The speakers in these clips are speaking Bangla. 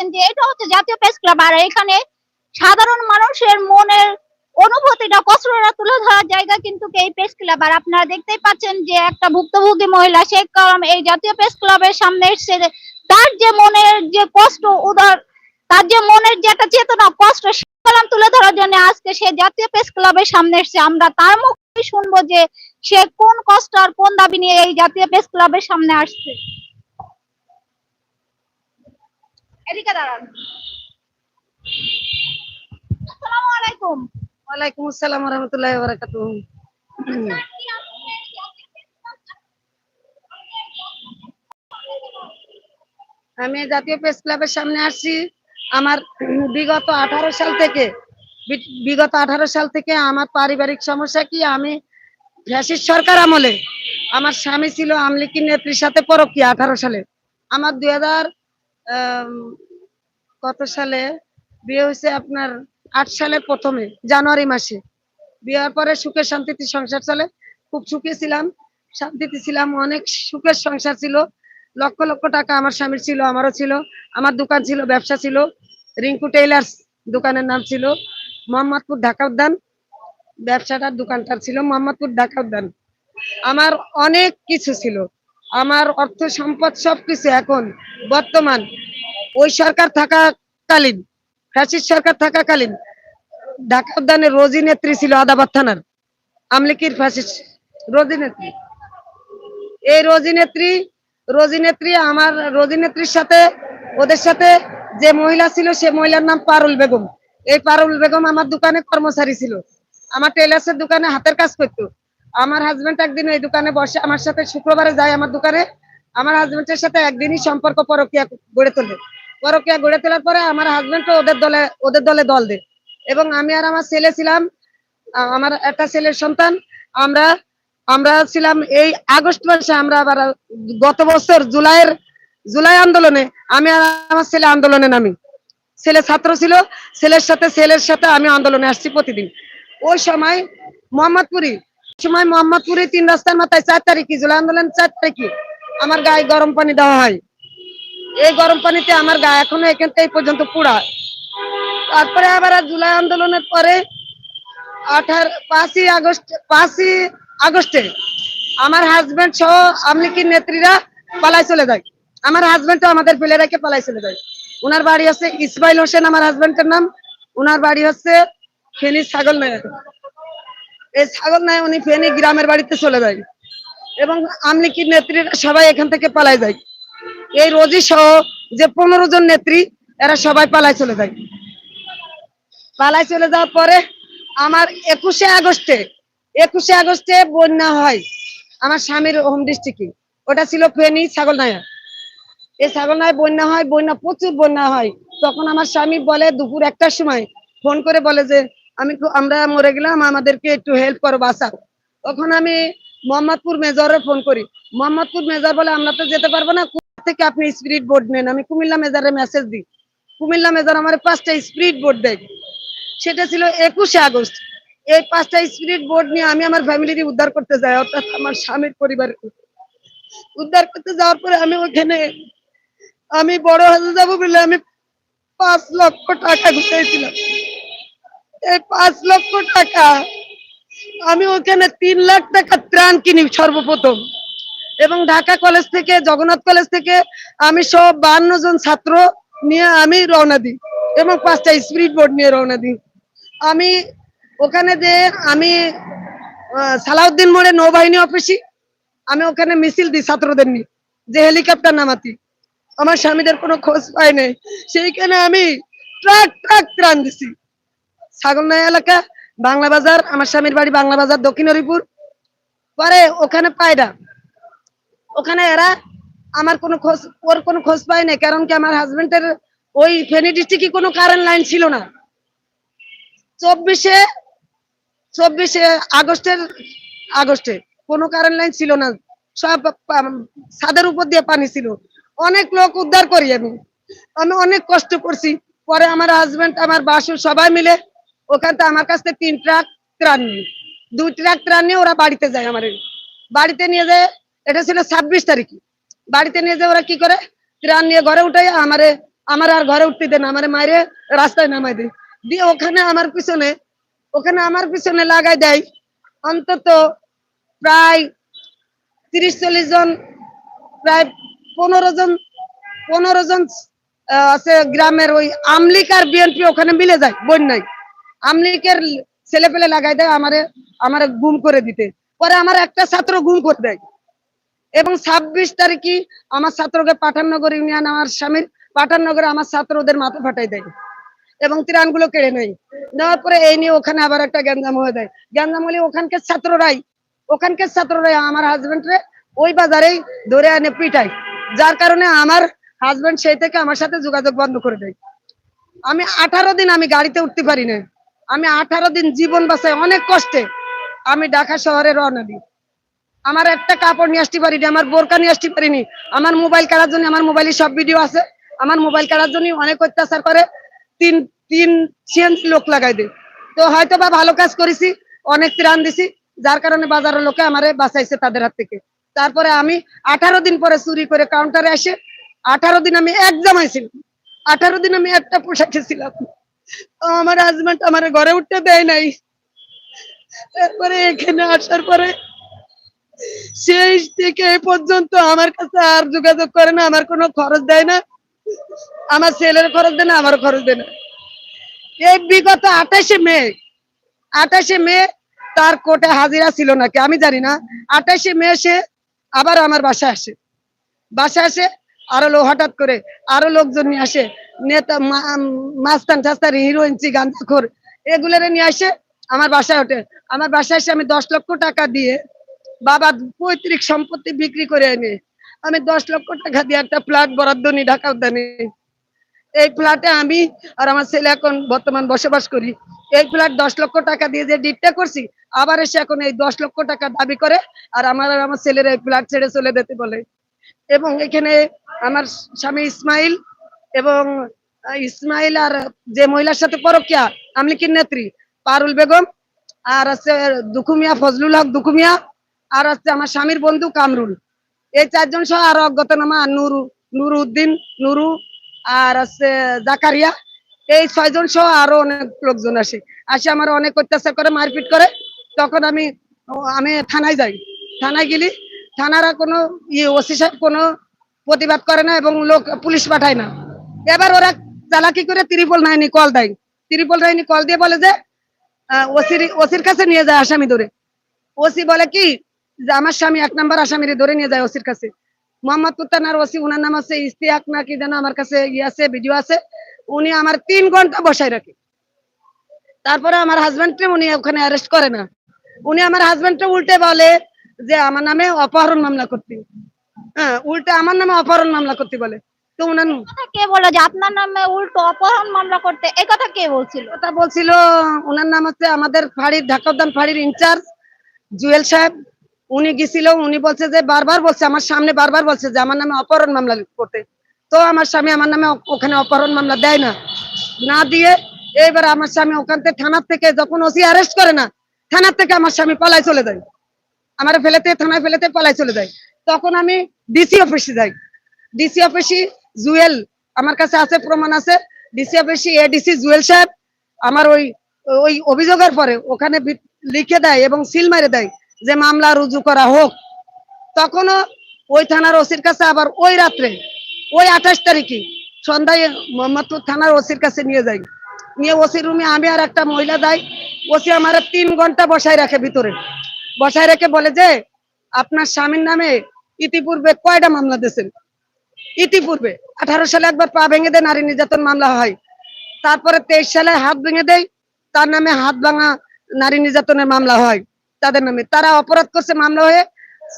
পাচ্ছেন যে এটা হচ্ছে জাতীয় প্রেস ক্লাব। আর এখানে সাধারণ মানুষের মনের অনুভূতিটা কষ্টটা তুলে ধরার জায়গা কিন্তু এই প্রেস ক্লাব। আর আপনারা দেখতেই পাচ্ছেন যে একটা ভুক্তভোগী মহিলা শেখ কালাম এই জাতীয় প্রেস ক্লাবের সামনে এসে তার যে মনের যে কষ্ট, উদার, তার যে মনের যে একটা চেতনা, কষ্ট কালাম তুলে ধরার জন্য আজকে সে জাতীয় প্রেস ক্লাবের সামনে এসেছে। আমরা তার মুখে শুনব যে সে কোন কষ্ট আর কোন দাবি নিয়ে এই জাতীয় প্রেস ক্লাবের সামনে আসছে। এদিকে দাঁড়ান। আমি জাতীয় প্রেস ক্লাবের সামনে আসছি। আমার বিগত আঠারো সাল থেকে বিগত আঠারো সাল থেকে আমার পারিবারিক সমস্যা কি? আমি ফ্যাসিস্ট সরকার আমলে আমার স্বামী ছিল আমলিকি নেত্রীর সাথে পরকিয়া আঠারো সালে। আমার দুই হাজার কত সালে? বিয়ে হয়েছে আপনার আট সালের প্রথমে, জানুয়ারি মাসে। বিয়ের পরে সুখে শান্তিতে সংসার চলে। খুব সুখে ছিলাম, শান্তিতে ছিলাম। অনেক সুখের সংসার ছিল। লক্ষ লক্ষ টাকা আমার স্বামীর ছিল, আমারও ছিল। আমার দোকান ছিল, ব্যবসা ছিল। রিঙ্কু টেইলার্স দোকানের নাম ছিল। মোহাম্মদপুর ঢাকা উদ্যান, ব্যবসাটার দোকানটার ছিল মোহাম্মদপুর ঢাকা উদ্যান। আমার অনেক কিছু ছিল। আমার অর্থ সম্পদ সবকিছু এখন বর্তমান। ওই সরকার থাকাকালীন, ফ্যাসিস্ট সরকার থাকাকালীন ঢাকা উদ্যানের রোজি নেত্রী ছিল আদাবাদ থানার, আমলিকির ফ্যাসিস্ট, রোজি নেত্রী। এই রোজি নেত্রী রোজি নেত্রী আমার, রোজি নেত্রীর সাথে, ওদের সাথে যে মহিলা ছিল সে মহিলার নাম পারুল বেগম। এই পারুল বেগম আমার দোকানে কর্মচারী ছিল। আমার টেলার্সের দোকানে হাতের কাজ করতো। আমার হাজবেন্ড একদিন এই দোকানে বসে আমার সাথে শুক্রবারে যায় আমার দোকানে। আমার হাজবেন্ডের সাথে একদিনই সম্পর্ক পরকিয়া গড়ে তোলে। পরকিয়া গড়ে তোলার পরে আমার হাজবেন্ড ওদের দলে ওদের দলে দল দেয় এবং আমি আর আমার ছেলে ছিলাম আমার একটা ছেলের সন্তান। আমরা আমরা ছিলাম এই আগস্ট মাসে আমরা আবার গত বছর জুলাইয়ের, জুলাই আন্দোলনে আমি আর আমার ছেলে আন্দোলনে নামি। ছেলে ছাত্র ছিল, ছেলের সাথে ছেলের সাথে আমি আন্দোলনে আসছি প্রতিদিন। ওই সময় মোহাম্মদপুরি সময় মোহাম্মদপুরি তিন রাস্তার মাথায় চার তারিখে জুলাই আন্দোলন চার তারিখে আমার গায়ে গরম পানি দেওয়া হয়। এই গরম পানিতে আমার গা এখনও এখান থেকে পর্যন্ত পুড়া তারপরে আবার জুলাই আন্দোলনের পরে আঠার, পাঁচই আগস্ট, পাঁচই আগস্টে আমার হাজবেন্ড সহ আমলিকির নেত্রীরা পালাই চলে যায় আমার হাজবেন্ড আমাদের ফেলে রেখে পালাই চলে যায় ওনার বাড়ি হচ্ছে ইসমাইল হোসেন আমার হাজবেন্ডের নাম। ওনার বাড়ি হচ্ছে ফেনী ছাগল নায়ক এই ছাগল নায় উনি ফেনী গ্রামের বাড়িতে চলে যায় এবং আমলিকির নেত্রীরা সবাই এখান থেকে পালাই যায় এই রোজি সহ যে পনেরো জন নেত্রী, এরা সবাই পালাই চলে যায়। পালায় চলে যাওয়ার পরে আমার একুশে আগস্টে একুশে আগস্টে বন্যা হয় আমার স্বামীর হোম ডিস্ট্রিক্টে ওটা ছিল ফেনী ছাগলনায়া এই ছাগলনায় বন্যা হয়, বন্যা, প্রচুর বন্যা হয়। তখন আমার স্বামী বলে দুপুর একটার সময়, ফোন করে বলে যে, আমি আমরা মরে গেলাম, আমাদেরকে একটু হেল্প করো, বাঁচাও। তখন আমি মোহাম্মদপুর মেজরে ফোন করি। মোহাম্মদপুর মেজর বলে, আমরা তো যেতে পারব না থেকে আপনি স্পিরিট বোর্ড নেন। আমি কুমিল্লা মেজারে মেসেজ দিই। কুমিল্লা মেজার আমার পাঁচটা স্পিরিট বোর্ড দেয়। সেটা ছিল একুশে আগস্ট। এই পাঁচটা স্পিরিট বোর্ড নিয়ে আমি আমার ফ্যামিলির উদ্ধার করতে যাই, অর্থাৎ আমার স্বামীর পরিবার উদ্ধার করতে যাওয়ার পরে আমি ওখানে আমি বড় হাজে যাব বলে আমি পাঁচ লক্ষ টাকা গুটাইছিলাম এই পাঁচ লক্ষ টাকা আমি ওখানে তিন লাখ টাকা ত্রাণ কিনি সর্বপ্রথম। এবং ঢাকা কলেজ থেকে, জগন্নাথ কলেজ থেকে আমি সব বান্ন জন ছাত্র নিয়ে আমি রওনা দিই এবং পাঁচটা স্পিরিট বোর্ড নিয়ে রওনা দিই। আমি ওখানে যে আমি সালাউদ্দিন মোড়ে নৌবাহিনী অফিসে, আমি ওখানে মিছিল দিই ছাত্রদের নিয়ে, যে হেলিকপ্টার নামাতি। আমার স্বামীদের কোনো খোঁজ পাই নাই। সেইখানে আমি ট্রাক ট্রাক ত্রাণ দিছি। ছাগলনাই এলাকা, বাংলা বাজার, আমার স্বামীর বাড়ি বাংলা বাজার, দক্ষিণ হরিপুর। পরে ওখানে পায়রা। ওখানে এরা আমার কোনো খোঁজ, ওর কোনো খোঁজ পাই নাই, কারণ কি আমার হাজবেন্ডের ওই ফেনী ডিস্ট্রিক্টে কোনো কারেন্ট লাইন ছিল না। চব্বিশে চব্বিশে আগস্টের, আগস্টে কোনো কারেন্ট লাইন ছিল না। সব ছাদের উপর দিয়ে পানি ছিল। অনেক লোক উদ্ধার করি আমি। আমি অনেক কষ্ট করছি। পরে আমার হাজবেন্ড আমার বাসু সবাই মিলে ওখান থেকে আমার কাছ থেকে তিন ট্রাক ত্রাণ দুই ট্রাক ত্রাণ নিয়ে ওরা বাড়িতে যায় আমার। বাড়িতে নিয়ে যায় এটা ছিল ছাব্বিশ তারিখে। বাড়িতে নিয়ে যায় ওরা কি করে? ত্রাণ নিয়ে ঘরে উঠে আমারে, আমার আর ঘরে উঠতে দেন আমার মায়ের রাস্তায় নামাই দেয়। দিয়ে ওখানে আমার পিছনে, ওখানে আমার পিছনে লাগাই দেয়। অন্তত প্রায় তিরিশ চল্লিশ জন, প্রায় পনেরো জন পনেরো জন আছে গ্রামের ওই আমলিক আর বিএনপি ওখানে মিলে যায়, বন্যায়। আমলিকের ছেলে পেলে লাগাই দেয়, আমারে আমারে গুম করে দিতে। পরে আমার একটা ছাত্র গুম করে দেয়। এবং ছাব্বিশ তারিখই আমার ছাত্রকে পাঠাননগর ইউনিয়ন আমার স্বামীর পাঠাননগরে আমার ছাত্রদের মাথা ফাটাই দেয় এবং ত্রাণগুলো কেড়ে নেয়। নেওয়ার পরে এই নিয়ে ওখানে আবার একটা গ্যাঞ্জাম হয়ে দেয় গ্যাঞ্জাম হলে ওখানকার ছাত্ররাই ওখানকার ছাত্ররাই আমার হাজবেন্ডরে ওই বাজারেই ধরে আনে পিটায়। যার কারণে আমার হাজবেন্ড সেই থেকে আমার সাথে যোগাযোগ বন্ধ করে দেয়। আমি আঠারো দিন আমি গাড়িতে উঠতে পারি না আমি আঠারো দিন জীবন বাঁচাই অনেক কষ্টে আমি ঢাকা শহরে রওনা দিই। আমার একটা কাপড় নিয়ে আসতে পারিনি, আমার বোরকা নিয়ে আসতে পারিনি। আমার মোবাইল কাটার জন্য, আমার মোবাইলে সব ভিডিও আছে। আমার মোবাইল কাটার জন্য অনেক অত্যাচার করে। তিন তিন সিএনজি লোক লাগাই দেয়। তো হয়তো বা ভালো কাজ করেছি, অনেক ত্রাণ দিছি, যার কারণে বাজারের লোকে আমারে বাঁচাইছে তাদের হাত থেকে। তারপরে আমি আঠারো দিন পরে চুরি করে কাউন্টারে এসে, আঠারো দিন আমি এক জামাইছিলাম আঠারো দিন আমি একটা পোশাকে ছিলাম। তো আমার হাজব্যান্ড আমার ঘরে উঠতে দেয় নাই। তারপরে এখানে আসার পরে সেই থেকে পর্যন্ত আমার কাছে আর যোগাযোগ করে না, আমার কোনো খরচ দেয় না। আমার ছেলের খরচ দেয় না আমার খরচ দেয় না। এই বিগত আঠাশে মে আঠাশে মে তার হাজিরা ছিল নাকি, আমি জানি না। আঠাশে মে সে আবার আমার বাসায় আসে। বাসায় আসে, আরও লোক হঠাৎ করে আরও লোকজন নিয়ে আসে। নেতা মাস্তান টাস্তান হিরোইন গাঞ্জাখোর এগুলোরে নিয়ে আসে, আমার বাসায় ওঠে। আমার বাসায় এসে আমি দশ লক্ষ টাকা দিয়ে বাবার পৈতৃক সম্পত্তি বিক্রি করে এনে, আমি দশ লক্ষ টাকা দিয়ে একটা ফ্ল্যাট বরাদ্দ নি ঢাকা উদ্যানে এই ফ্ল্যাটে আমি আর আমার ছেলে এখন বর্তমান বসবাস করি। এই ফ্ল্যাট দশ লক্ষ টাকা দিয়ে যে ডিটটা করছি, আবার এসে এখন এই দশ লক্ষ টাকা দাবি করে আর আমার আর আমার ছেলের এই ফ্ল্যাট ছেড়ে চলে যেতে বলে। এবং এখানে আমার স্বামী ইসমাইল এবং ইসমাইল আর যে মহিলার সাথে পরকিয়া, আমলিকির নেত্রী, পারুল বেগম, আর আছে দুখুমিয়া, ফজলুল হক দুখুমিয়া আর হচ্ছে আমার স্বামীর বন্ধু কামরুল। এই চারজন সহ আরও অজ্ঞাতনামা নুরু নুরু উদ্দিন নুরু আর হচ্ছে জাকারিয়া। এই ছয়জন সহ আরও অনেক লোকজন আসে। আসে আমার অনেক অত্যাচার করে, মারপিট করে। তখন আমি আমি থানায় যাই। থানায় গেলি, থানারা কোনো ইয়ে ওসি সাহেব কোনো প্রতিবাদ করে না এবং লোক, পুলিশ পাঠায় না। এবার ওরা চালাকি করে ত্রিপল নাইনি কল দেয়। ত্রিপল নাইনি কল দিয়ে বলে যে ওসির ওসির কাছে নিয়ে যায় আসামি ধরে ওসি বলে কি যে আমার স্বামী এক নাম্বার আসামিরে ধরে নিয়ে যায় ওসির কাছে। মোহাম্মদপুর থানার ওসি উনার নাম আছে ইস্তিয়াক না কি যেন আমার কাছে ইয়ে আছে ভিডিও আছে। উনি আমার তিন ঘণ্টা বসায় রাখে। তারপরে আমার হাজবেন্ডকে উনি ওখানে অ্যারেস্ট করে না। উনি আমার হাজবেন্ডকে উল্টে বলে যে আমার নামে অপহরণ মামলা করতে। হ্যাঁ উল্টে আমার নামে অপহরণ মামলা করতে বলে। তো উনার কথা কে বলে যে আপনার নামে উল্টো অপহরণ মামলা করতে? এই কথা কে বলছিল? কথা বলছিল ওনার নাম হচ্ছে আমাদের ফাঁড়ির ঢাকা উদ্যান ফাঁড়ির ইনচার্জ জুয়েল সাহেব। উনি গেছিল, উনি বলছে যে, বারবার বলছে, আমার সামনে বারবার বলছে যে, আমার নামে অপহরণ মামলা করতে। তো আমার স্বামী আমার নামে ওখানে অপহরণ মামলা দেয় না। না দিয়ে এইবার আমার স্বামী ওখান থেকে থানার থেকে যখন ওসি অ্যারেস্ট করে না থানার থেকে আমার স্বামী পালাই চলে যায়। আমার ফেলেতে, থানায় ফেলেতে পালাই চলে যায়। তখন আমি ডিসি অফিসে যাই। ডিসি অফিসে জুয়েল, আমার কাছে আছে, প্রমাণ আছে। ডিসি অফিসে এডিসি জুয়েল সাহেব, আমার ওই ওই অভিযোগের পরে ওখানে লিখে দেয় এবং সিল মারে দেয়। যে মামলা রুজু করা হোক, তখনও ওই থানার ওসির কাছে আবার ওই রাত্রে, ওই আঠাশ তারিখে সন্ধ্যায় মোহাম্মদপুর থানার ওসির কাছে নিয়ে যাই। নিয়ে ওসির রুমে আমি আর একটা মহিলা যাই, ওসি আমার তিন ঘণ্টা বসায় রাখে ভিতরে। বসায় রেখে বলে যে, আপনার স্বামীর নামে ইতিপূর্বে কয়টা মামলা দিয়েছেন? ইতিপূর্বে, আঠারো সালে একবার পা ভেঙে দেয় নারী নির্যাতন মামলা হয়। তারপরে তেইশ সালে হাত ভেঙে দেয়, তার নামে হাত ভাঙা নারী নির্যাতনের মামলা হয়। তাদের নামে। তারা অপরাধ করছে মামলা হয়ে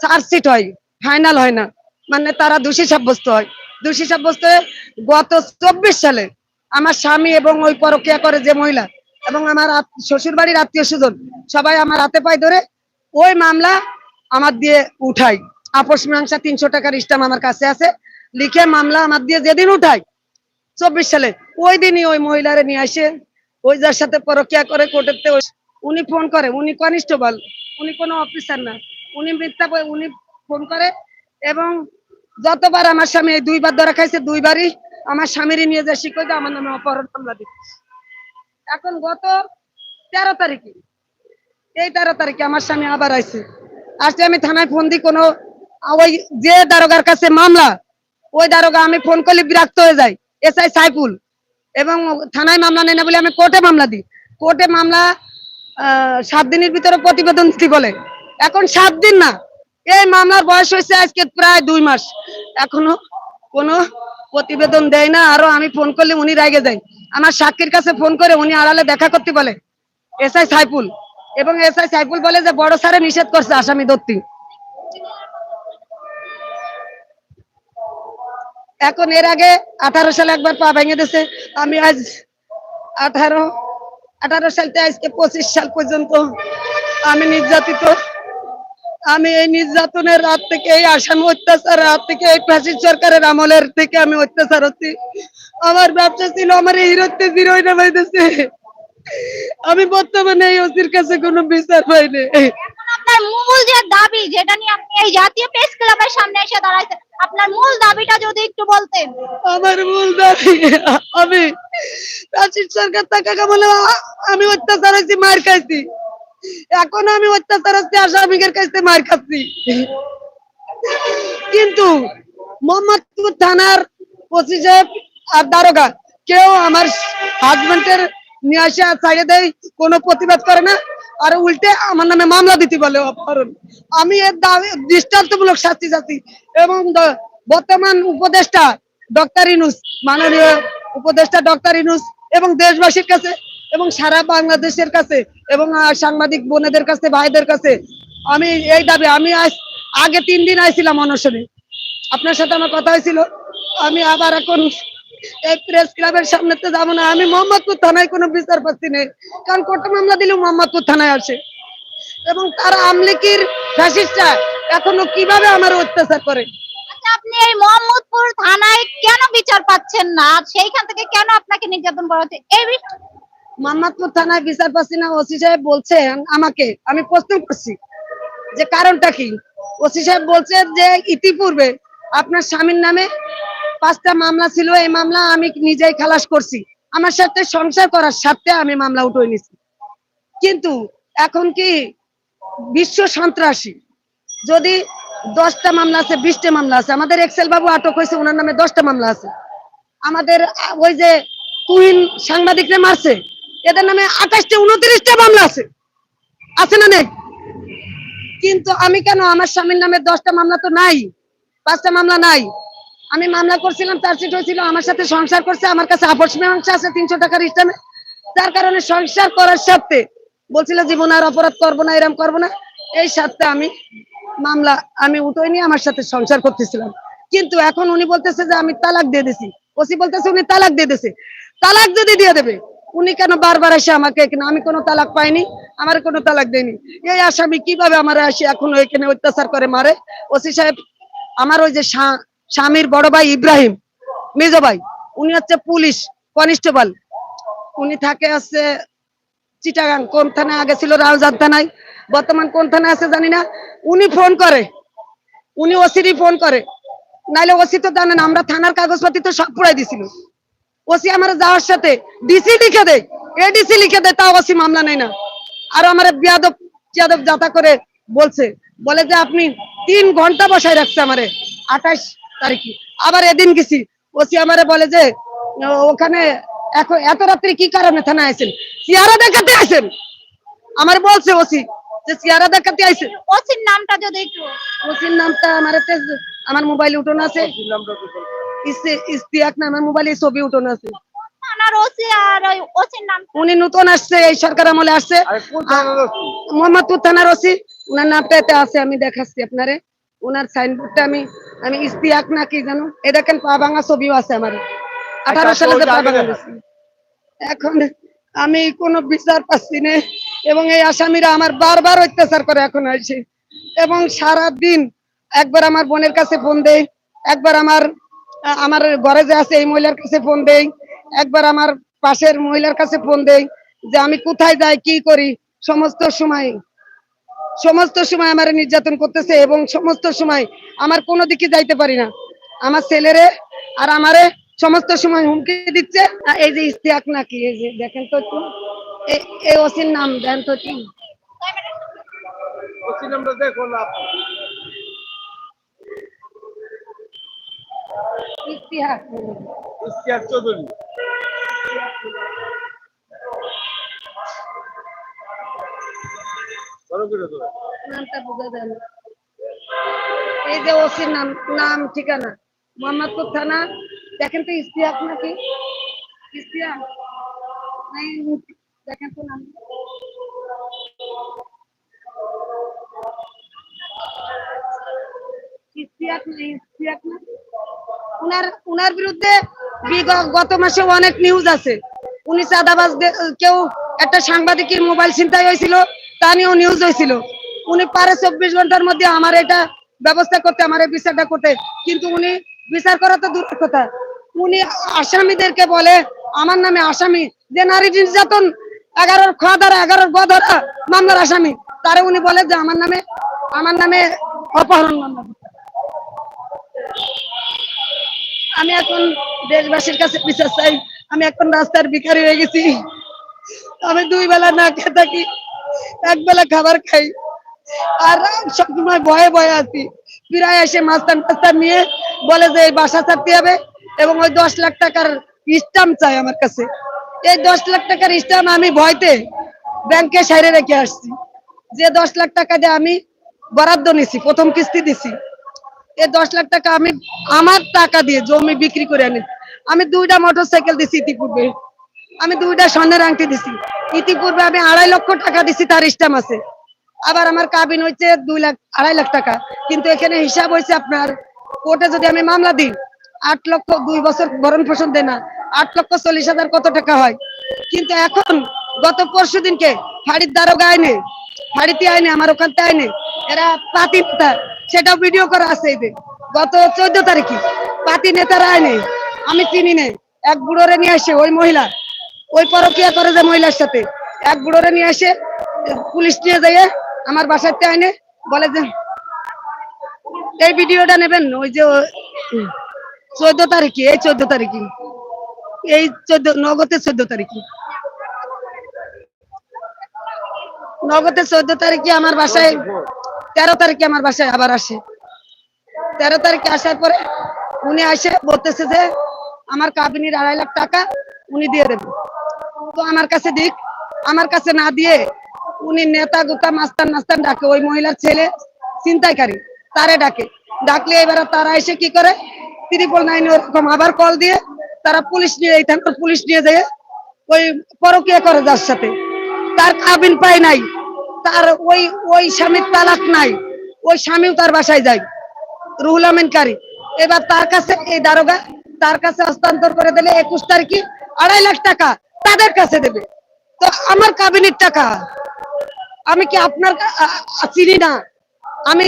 চার্জশিট হয়, ফাইনাল হয় না। মানে তারা দোষী সাব্যস্ত হয়। দোষী সাব্যস্ত হয়ে গত চব্বিশ সালে আমার স্বামী এবং ওই পরকিয়া করে যে মহিলা এবং আমার শ্বশুর বাড়ির আত্মীয় স্বজন সবাই আমার হাতে পায়ে ধরে ওই মামলা আমার দিয়ে উঠাই। আপোষ মীমাংসা তিনশো টাকার স্টাম্প আমার কাছে আছে। লিখে মামলা আমার দিয়ে যেদিন উঠাই, চব্বিশ সালে, ওই দিনই ওই মহিলারে নিয়ে আসে। ওই যার সাথে পরকিয়া করে কোর্টেতে উনি ফোন করে, উনি কনিস্টেবল, উনি কোনো অফিসার না। উনি মিথ্যা উনি ফোন করে এবং যতবার আমার স্বামী এই দুইবার ধরা খাইছে, দুইবারই আমার স্বামীরই নিয়ে যায় শিক্ষক আমার নামে অপহরণ মামলা দিচ্ছে। এখন গত তেরো তারিখে, এই তেরো তারিখে আমার স্বামী আবার আইছে। আজকে আমি থানায় ফোন দিই, কোনো ওই যে দারোগার কাছে মামলা, ওই দারোগা আমি ফোন করলে বিরক্ত হয়ে যাই এসআই সাইফুল। এবং থানায় মামলা নেই না বলে আমি কোর্টে মামলা দিই। কোর্টে মামলা সাত দিনের ভিতরে প্রতিবেদন দিতে বলে। এখন সাত দিন না। এই মামলার বয়স হয়েছে আজকে প্রায় দুই মাস। এখনও কোনো প্রতিবেদন দেয় না। আরও আমি ফোন করলে উনি রাগে যায়। আমার সাক্ষীর কাছে ফোন করে উনি আড়ালে দেখা করতে বলে, এসআই সাইফুল। এবং এসআই সাইফুল বলে যে, বড় স্যারে নিষেধ করছে আসামি ধরতে এখন এর আগে আঠারো সালে একবার পা ভেঙে দিয়েছে। আমি আজ আঠারো আঠারো সাল থেকে আজকে পঁচিশ সাল পর্যন্ত আমি নির্যাতিত। আমি এই নির্যাতনের রাত থেকে, এই আসামি অত্যাচার রাত থেকে, এই ফাঁসির সরকারের আমলের থেকে আমি অত্যাচার হচ্ছি। আমার ব্যবসা ছিল, আমার এই হিরোতে জিরোই নামাইতেছে আমি বর্তমানে এই ওসির কাছে কোনো বিচার পাইনি। আপনার মূল যে দাবি, যেটা নিয়ে আপনি এই জাতীয় প্রেস ক্লাবের সামনে এসে দাঁড়াইছেন আপনার মূল দাবিটা যদি একটু বলতেন। আমার মূল দাবি, আমি রাশিদ সরকার টাকা বলে আমি অত্যাচার হয়েছি, মার খাইছি। এখন আমি অত্যাচার হচ্ছে আসামিকের কাছে মার খাচ্ছি। কিন্তু মোহাম্মদপুর থানার ওসি সাহেব আর দারোগা, কেউ আমার হাজবেন্ডের নিয়ে আসে ছাড়িয়ে দেয়, কোনো প্রতিবাদ করে না। আর উল্টে আমার নামে মামলা দিতে বলে অপহরণ। আমি এর দাবি, দৃষ্টান্তমূলক শাস্তি চাচ্ছি এবং বর্তমান উপদেষ্টা ডক্টর ইনুস, মাননীয় উপদেষ্টা ডক্টর ইনুস এবং দেশবাসীর কাছে এবং সারা বাংলাদেশের কাছে এবং সাংবাদিক বোনেদের কাছে, ভাইদের কাছে আমি এই দাবি, আমি আজ, আগে তিন দিন আইছিলাম অনশনে। আপনার সাথে আমার কথা হয়েছিল। আমি আবার এখন এই প্রেস ক্লাবের সামনে তো যাব না। আমি মোহাম্মদপুর থানায় কোনো বিচার পাচ্ছি না। কারণ কোর্টে মামলা দিলেও মোহাম্মদপুর থানায় আসে। এবং তারা আমলিকির ফ্যাসিস্টরা এখনও কীভাবে আমার অত্যাচার করে? আচ্ছা আপনি এই মোহাম্মদপুর থানায় কেন বিচার পাচ্ছেন না? সেইখান থেকে কেন আপনাকে নির্যাতন করা হচ্ছে? এই মোহাম্মদপুর থানায় বিচার পাচ্ছি না ওসি সাহেব বলছে আমাকে। আমি প্রশ্ন করছি যে কারণটা কি? ওসি সাহেব বলছে যে ইতিপূর্বে আপনার স্বামীর নামে পাঁচটা মামলা ছিল, এই মামলা আমি নিজেই খালাস করছি। আমার সাথে সংসার করার সাথে আমি মামলা উঠে নিছি কিন্তু এখন কি বিশ্ব সন্ত্রাসী? যদি দশটা মামলা আছে, বিশটা মামলা আছে, আমাদের এক্সেল বাবু আটক হয়েছে, ওনার নামে দশটা মামলা আছে। আমাদের ওই যে তুহিন সাংবাদিকরা মারছে, এদের নামে আঠাশটা, উনত্রিশটা মামলা আছে। আছে না নেই? কিন্তু আমি কেন আমার স্বামীর নামে দশটা মামলা তো নাই? পাঁচটা মামলা নাই? আমি মামলা করছিলাম চার্জশিট হয়েছিল, আমার সাথে সংসার করছে, আমার কাছে আপস মীমাংসা আছে তিনশো টাকার ইস্টামে যার কারণে সংসার করার সাথে বলছিল, জীবন আর অপরাধ করব না, এরম করব না। এই সাথে আমি মামলা, আমি উঠোই নিয়ে আমার সাথে সংসার করতেছিলাম। কিন্তু এখন উনি বলতেছে যে, আমি তালাক দিয়ে দিছি। ওসি বলতেছে, উনি তালাক দিয়ে দিছে। তালাক যদি দিয়ে দেবে, উনি কেন বারবার আসে আমাকে এখানে, আমি কোনো তালাক পাইনি, আমার কোনো তালাক দেয়নি। এই আসামি কীভাবে আমার আসে এখন এখানে অত্যাচার করে মারে? ওসি সাহেব, আমার ওই যে স্বামীর বড় ভাই ইব্রাহিম, মেজ ভাই, উনি হচ্ছে পুলিশ কনস্টেবল। উনি থাকে আছে চিটাগাং, কোন থানায়? আগে ছিল রাউজান থানায়, বর্তমান কোন থানায় আছে জানি না। উনি ফোন করে, উনি ওসিরই ফোন করে। নাইলে ওসি তো জানেন আমরা থানার কাগজপাতি তো সব পুরাই দিছিল। ওসি আমার যাওয়ার সাথে ডিসি লিখে দেয় এডিসি লিখে দেয়, তাও ওসি মামলা নেই না। আর আমার বিয়াদব বিয়াদব যাতা করে বলছে, বলে যে আপনি তিন ঘণ্টা বসায় রাখছে আমারে, আঠাশ তারিখে। আবার এদিন গেছি। ওসি আমারে বলে যে ওখানে এখন এত রাত্রি কি কারণে থানায় আছেন চেহারা দেখাতে আছেন আমার বলছে ওসি যে চেহারা দেখাতে ওসির নামটা যদি একটু ওসির নামটা আমার আমার মোবাইলে উঠোনো আছে। ইসে- ইস্তিয়াক না আমার মোবাইলে ছবি উঠোনো আছে। থানার ওসি আর ওই ওসির নাম উনি নতুন আসছে এই সরকার আমলে আসছে। মোহাম্মদপুর থানার ওসি। উনার নামটা এতে আছে আমি দেখাচ্ছি আপনারে। উনার সাইনবোর্ডটা আমি আমি ইস্তিয়াক না কি জানো? এ দেখেন পা ভাঙা ছবিও আছে আমার। আঠারো সালে যে পা ভাঙা এখন আমি কোনো বিচার পাচ্ছি না এবং এই আসামিরা আমার বারবার অত্যাচার করে এখন আসে এবং সারা দিন একবার আমার বোনের কাছে ফোন দেয় একবার আমার আমার ঘরে যে আছে এই মহিলার কাছে ফোন দেই একবার আমার পাশের মহিলার কাছে ফোন দেই যে আমি কোথায় যাই কি করি সমস্ত সময় সমস্ত সময় আমার নির্যাতন করতেছে এবং সমস্ত সময় আমার কোনো দিকে যাইতে পারি না। আমার ছেলেরে আর আমারে সমস্ত সময় হুমকি দিচ্ছে। এই যে ইস্তিয়াক নাকি এই যে দেখেন তো একটু। এ- এই ওসির নাম দেন তো ইস্তিয়াক চৌধুরী। না। এই যে ওসির নাম নাম, ঠিকানা। মোহাম্মদপুর থানা। দেখেন তো ইস্তিয়াক নাকি? ইস্তিয়াক দেখেন তো নাম। না উনার উনার বিরুদ্ধে গত মাসে অনেক নিউজ আছে। উনি চাঁদাবাজ কেউ একটা সাংবাদিকের মোবাইল ছিনতাই হয়েছিল। তা নিয়েও নিউজ হয়েছিল উনি পারে চব্বিশ ঘণ্টার মধ্যে আমার এটা ব্যবস্থা করতে, আমার এই বিচারটা করতে। কিন্তু উনি বিচার করা তো দূরের কথা। উনি আসামিদেরকে বলে, আমার নামে আসামি, যে নারী নির্যাতন, এগারোর খোয়া ধরা এগারোর গ ধরা মামলার আসামি, তারে উনি বলে যে আমার নামে আমার নামে অপহরণ মামলা আমি এখন দেশবাসীর কাছে বিচার চাই। আমি এখন রাস্তার ভিখারি হয়ে গেছি। আমি দুই বেলা না খেয়ে থাকি। এক বেলা খাবার খাই। আর সবসময় ভয়ে ভয়ে আছি। ফিরায় এসে মাস্তান টাস্তান নিয়ে বলে যে, এই বাসা ছাড়তে হবে এবং ওই দশ লাখ টাকার স্টাম্প চাই আমার কাছে। এই দশ লাখ টাকার স্টাম্প আমি ভয়তে ব্যাংকে সাইরে রেখে আসছি। যে দশ লাখ টাকা দিয়ে আমি বরাদ্দ নিছি, প্রথম কিস্তি দিছি এই দশ লাখ টাকা আমি আমার টাকা দিয়ে জমি বিক্রি করে আনি। আমি দুইটা মোটর সাইকেল দিছি ইতিপূর্বে। আমি দুইটা স্বর্ণের আংটি দিছি। ইতিপূর্বে আমি আড়াই লক্ষ টাকা দিছি, তার স্টাম আছে। আবার আমার কাবিন হয়েছে দুই লাখ, আড়াই লাখ টাকা। কিন্তু এখানে হিসাব হয়েছে আপনার, কোর্টে যদি আমি মামলা দিই, আট লক্ষ দুই বছর ভরণ পোষণ দেয় না, আট লক্ষ চল্লিশ হাজার কত টাকা হয়? কিন্তু এখন গত পরশু দিনকে ফাড়ির দারোগা আইনে, ফাড়িতে আইনে, আমার ওখানতে আইনে, এরা পাতি নেতা সেটা ভিডিও করা আছে এই গত চোদ্দ তারিখে পাতি নেতারা আইনে আমি চিনি নে এক বুড়োরে নিয়ে আসে ওই মহিলা ওই পরকিয়া করে যে মহিলার সাথে। এক বুড়োরে নিয়ে আসে পুলিশ নিয়ে যাইয়ে আমার বাসাতে আইনে বলে যে, এই ভিডিওটা নেবেন ওই যে চোদ্দ তারিখে, এই চোদ্দ তারিখে। এই চোদ্দ নগদের চোদ্দ তারিখে। নগদের চোদ্দ তারিখে আমার বাসায়, তেরো তারিখে আমার বাসায় আবার আসে। তেরো তারিখে আসার পরে উনি আসে, বলতেছে যে, আমার কাবিনীর আড়াই লাখ টাকা উনি দিয়ে দেবেন। আমার কাছে দিক। আমার কাছে না দিয়ে উনি নেতা গোতা মাস্তান মাস্তান ডাকে। ওই মহিলার ছেলে চিন্তাইকারী তারে ডাকে। ডাকলে এবারে তারা এসে কি করে? ত্রিপল নাইন ওরকম আবার কল দিয়ে তারা পুলিশ নিয়ে এই থানার পুলিশ নিয়ে যায় ওই পরকিয়া করে যার সাথে। তার কাবিন পায় নাই। তার ওই ওই স্বামীর তালাক নাই। ওই স্বামীও তার বাসায় যায়। রুহুল আমিন কারি। এবার তার কাছে এই দারোগা তার কাছে হস্তান্তর করে দিলে একুশ তারিখে আড়াই লাখ টাকা তাদের কাছে দেবে। তো আমার কাবিনের টাকা আমি কি আপনার চিনি না? আমি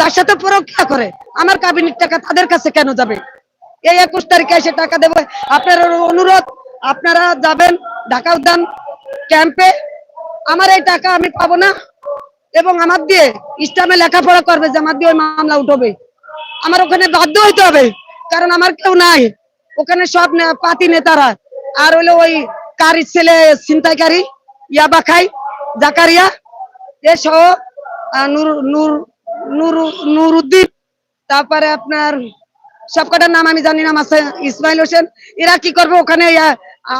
যার সাথে পরকিয়া করে, আমার কাবিনের টাকা তাদের কাছে কেন যাবে? এই একুশ তারিখে এসে টাকা দেবো। আপনার অনুরোধ, আপনারা যাবেন ঢাকা উদ্যান ক্যাম্পে আমার এই টাকা আমি পাবো না। এবং আমার দিয়ে ইসলামে লেখাপড়া করবে যে আমার দিয়ে ওই মামলা উঠবে। আমার ওখানে বাধ্য হইতে হবে, কারণ আমার কেউ নাই। ওখানে সব পাতি নেতারা। আর হলো ওই কারির ছেলে ছিনতাইকারী ইয়াবা খাই জাকারিয়া এ সহ আহ, নূর নূর নূর নুরুদ্দিন তারপরে আপনার সবকটার নাম আমি জানি না ইসমাইল হোসেন এরা কি করবে ওখানে?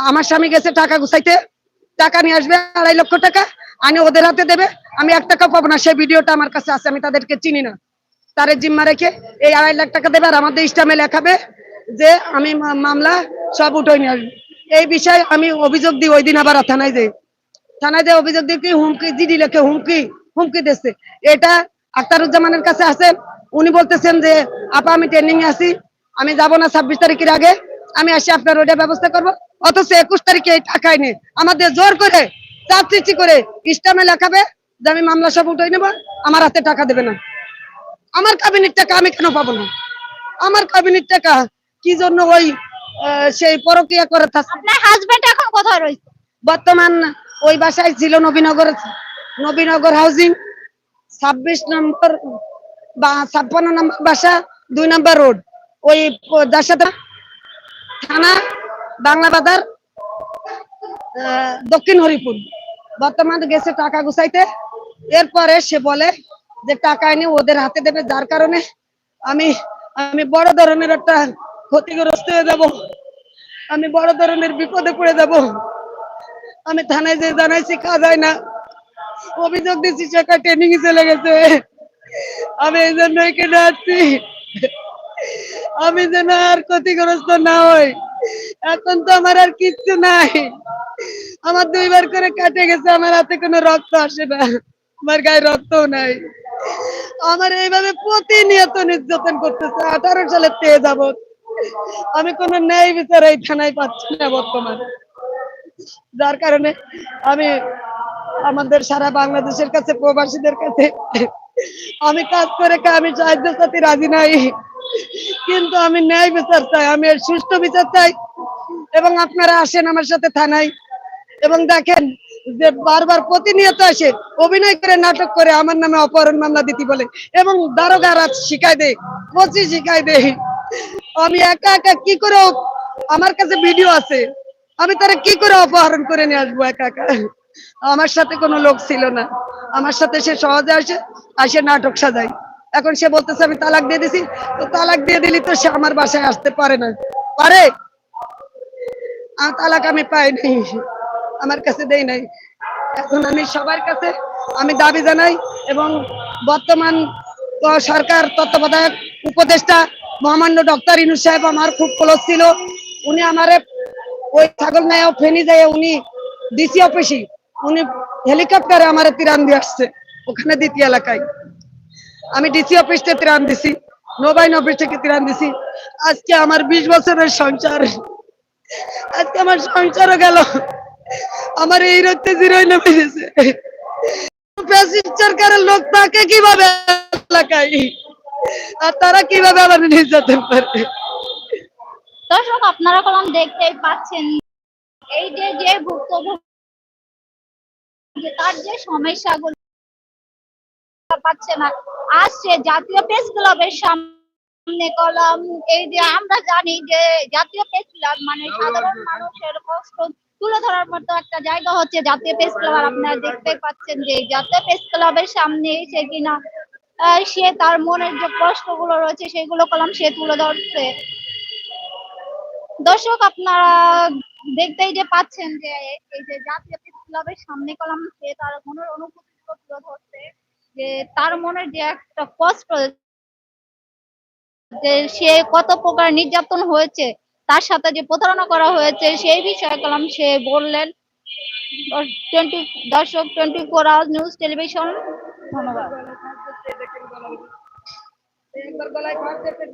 আমার স্বামী গেছে টাকা গুছাইতে টাকা নিয়ে আসবে আড়াই লক্ষ টাকা আনি ওদের হাতে দেবে আমি এক টাকা পাবো না সেই ভিডিওটা আমার কাছে আছে আমি তাদেরকে চিনি না। তারে জিম্মা রেখে এই আড়াই লাখ টাকা দেবে আর আমাদের ইস্টামে লেখাবে যে আমি মামলা সব উঠে নিয়ে আসব। এই বিষয়ে আমি অভিযোগ দিই ওই দিন আবার থানায় যাই। থানায় যে অভিযোগ দিয়ে কি, হুমকি জিডি লেখে হুমকি হুমকি দিচ্ছে এটা আক্তারুজ্জামানের কাছে আছে। উনি বলতেছেন যে, আপা, আমি ট্রেনিং এ আছি, আমি যাব না ছাব্বিশ তারিখের আগে। আমি আসি, আপনার ওইটা ব্যবস্থা করব। অথচ একুশ তারিখে এই টাকাই নেই আমাদের জোর করে চাপ করে ইস্টামে লেখাবে যে, আমি মামলা সব উঠে নেব, আমার হাতে টাকা দেবে না। আমার কাবিনের টাকা আমি কেন পাবো না? আমার কাবিনের টাকা কি জন্য ওই সেই পরকিয়া করে থাকছে আপনার হাজবেন্ড এখন কোথায় রয়েছে? বর্তমান ওই বাসায় ছিল নবীনগর। নবীনগর হাউজিং ছাব্বিশ নম্বর বা ছাপ্পান্ন নম্বর বাসা দুই নম্বর রোড ওই যার সাথে থানা বাংলা বাজার দক্ষিণ হরিপুর। বর্তমানে গেছে টাকা গুছাইতে। এরপরে সে বলে যে টাকা এনে ওদের হাতে দেবে। যার কারণে আমি আমি বড় ধরনের একটা ক্ষতিগ্রস্ত হয়ে যাব। আমি বড় ধরনের বিপদে পড়ে যাব। আমি থানায় যে জানাইছি, কাজ হয় না। অভিযোগ দিচ্ছি সেটা ট্রেনিং চলে গেছে। আমি এই জন্য এখানে আসছি আমি যেন আর ক্ষতিগ্রস্ত না হই। এখন তো আমার আর কিচ্ছু নাই। আমার দুইবার করে কাটে গেছে, আমার হাতে কোনো রক্ত আসে না। আমার গায়ে রক্তও নাই। আমার এইভাবে প্রতিনিয়ত নির্যাতন করতেছে। আঠারো সালের থেকে যাবত আমি কোনো ন্যায় বিচার এই থানায় পাচ্ছি না বর্তমান। যার কারণে আমি আমাদের সারা বাংলাদেশের কাছে, প্রবাসীদের কাছে আমি কাজ করে আমি সাহায্য সাথে রাজি নাই। কিন্তু আমি ন্যায় বিচার চাই, আমি সুষ্ঠু বিচার চাই। এবং আপনারা আসেন আমার সাথে থানায় এবং দেখেন যে বারবার প্রতিনিয়ত আসে অভিনয় করে, নাটক করে, আমার নামে অপহরণ মামলা দিতে বলে এবং দারোগারা শিখাই দেয়, কোচি শিখাই দেয়। আমি একা একা কি করে আমার কাছে ভিডিও আছে। আমি তারা কি করে অপহরণ করে নিয়ে আসব একা একা? আমার সাথে কোনো লোক ছিল না। আমার সাথে সে সহজে আসে আসে নাটক সাজায়। এখন সে বলতেছে, আমি তালাক দিয়ে দিছি। তো তালাক দিয়ে দিলি তো সে আমার বাসায় আসতে পারে না। পারে? তালাক আমি পাই নাই। আমার কাছে দেই নাই। এখন আমি সবার কাছে আমি দাবি জানাই এবং বর্তমান সরকার তত্ত্বাবধায়ক, উপদেষ্টা মহামান্য ডক্টর ইনু সাহেব আমার খুব ক্লোজ ছিল। উনি আমারে ওই ছাগল নায়া ফেনি যায় উনি ডিসি অফিসি, উনি হেলিকপ্টারে আমার তিরান দিয়ে আসছে, ওখানে দ্বিতীয় এলাকায়। আমি ডিসি অফিস ত্রাণ দিছি, নবাইন অফিস থেকে ত্রাণ দিছি। আজকে আমার বিশ বছরের সংসার, আজকে আমার সংসারও গেল। আমার এই রক্তে জিরোই নেমে গেছে। সরকারের লোক তাকে কীভাবে এলাকায়? আর তারা কীভাবে আমার নির্যাতন করে? দর্শক, আপনারা কলম দেখতেই পাচ্ছেন, এই যে যে ভুক্তভোগী, তার যে সমস্যাগুলো পাচ্ছে না। আজ জাতীয় প্রেস ক্লাবের সামনে কলম, এই যে আমরা জানি যে জাতীয় প্রেস ক্লাব মানে সাধারণ মানুষের কষ্ট তুলে ধরার মতো একটা জায়গা হচ্ছে জাতীয় প্রেস ক্লাব। আর আপনারা দেখতে পাচ্ছেন যে জাতীয় প্রেস ক্লাবের সামনে এসে কিনা সে তার মনের যে কষ্টগুলো রয়েছে সেগুলো কলম সে তুলে ধরছে। দর্শক, আপনারা দেখতেই যে পাচ্ছেন যে এই যে জাতীয় প্রেস ক্লাবের সামনে কলাম সে তার মনের অনুভূতি তুলে ধরছে, যে তার মনের যে একটা কষ্ট যে সে কত প্রকার নির্যাতন হয়েছে, তার সাথে যে প্রতারণা করা হয়েছে, সেই বিষয়ে কলাম সে বললেন। টোয়েন্টি দর্শক, twenty four hour news television, ধন্যবাদ। একবার গলায় ফাঁস দিয়ে পেট